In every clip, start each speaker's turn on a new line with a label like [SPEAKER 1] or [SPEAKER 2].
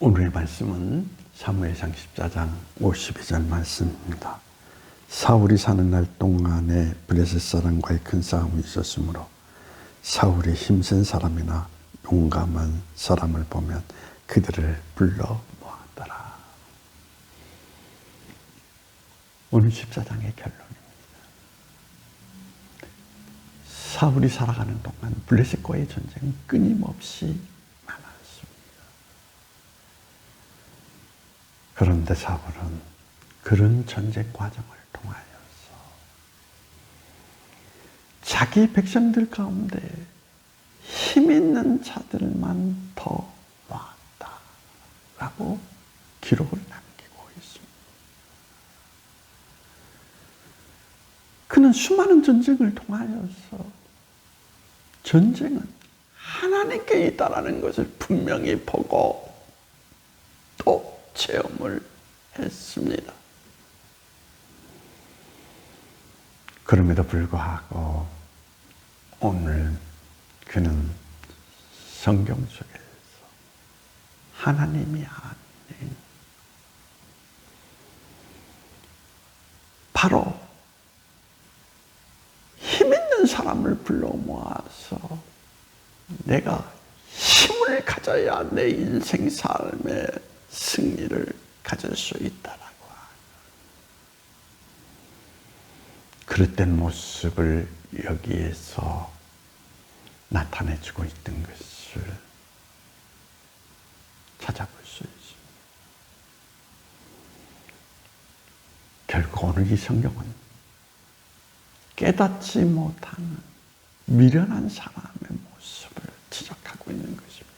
[SPEAKER 1] 오늘의 말씀은 사무엘상 14장 52절 말씀입니다. 사울이 사는 날 동안에 블레셋 사람과의 큰 싸움이 있었으므로 사울이 힘센 사람이나 용감한 사람을 보면 그들을 불러 모았더라. 오늘 14장의 결론입니다. 사울이 살아가는 동안 블레셋과의 전쟁은 끊임없이 많았습니다. 그런데 사울은 그런 전쟁 과정을 통하여서 자기 백성들 가운데 힘 있는 자들만 더 모았다라고 기록을 남기고 있습니다. 그는 수많은 전쟁을 통하여서 전쟁은 하나님께 있다라는 것을 분명히 보고 또 체험을 했습니다. 그럼에도 불구하고 오늘 그는 성경 속에서 하나님이 아닌 바로 힘 있는 사람을 불러 모아서 내가 힘을 가져야 내 인생 삶의 승리를 가질 수 있다라고 그릇된 모습을 여기에서 나타내주고 있던 것을 찾아볼 수 있습니다. 결국 오늘 이 성경은 깨닫지 못하는 미련한 사람의 모습을 지적하고 있는 것입니다.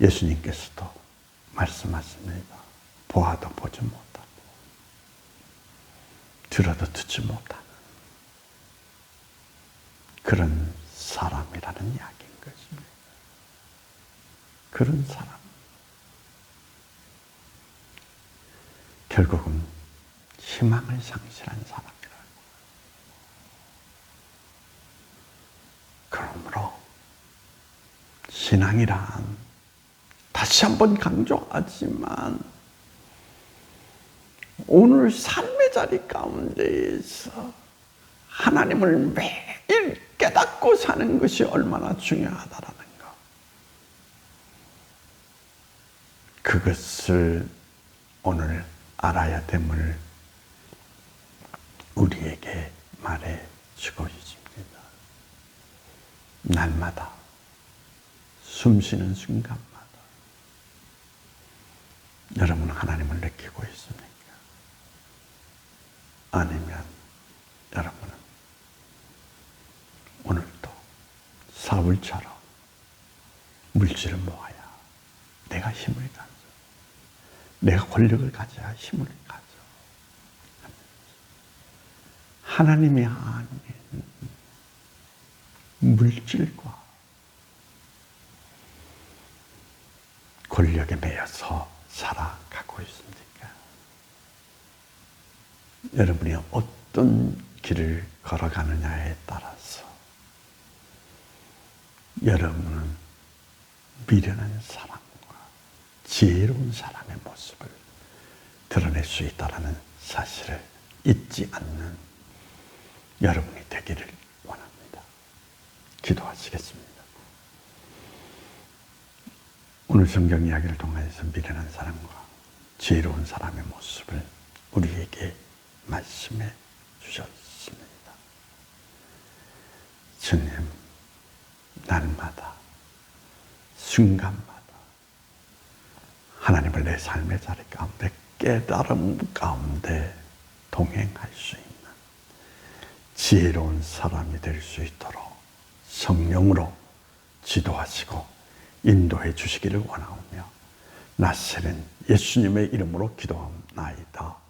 [SPEAKER 1] 예수님께서도 말씀하십니다. 보아도 보지 못하고 들어도 듣지 못하는 그런 사람이라는 이야기인 것입니다. 그런 사람. 결국은 희망을 상실한 사람이라고. 그러므로 신앙이란 다시 한번 강조하지만 오늘 삶의 자리 가운데에서 하나님을 매일 깨닫고 사는 것이 얼마나 중요하다라는 것. 그것을 오늘 알아야 됨을 우리에게 말해 주고 있습니다. 날마다 숨 쉬는 순간마다 여러분 하나님을 느끼고 있습니까? 아니면 여러분은 오늘도 사울처럼 물질을 모아야 내가 힘을 가져. 내가 권력을 가져야 힘을 가져. 하나님이 아닌 물질과 권력에 매여서 살아가고 있습니까? 여러분이 어떤 길을 걸어가느냐에 따라서 여러분은 미련한 사람과 지혜로운 사람의 모습을 드러낼 수 있다는 사실을 잊지 않는 여러분이 되기를 원합니다. 기도하시겠습니다. 오늘 성경 이야기를 통해서 미련한 사람과 지혜로운 사람의 모습을 우리에게 말씀해 주셨습니다. 주님, 날마다, 순간마다 하나님을 내 삶의 자리 가운데 깨달음 가운데 동행할 수 있는 지혜로운 사람이 될 수 있도록 성령으로 지도하시고 인도해 주시기를 원하오며 나세는 예수님의 이름으로 기도합나이다.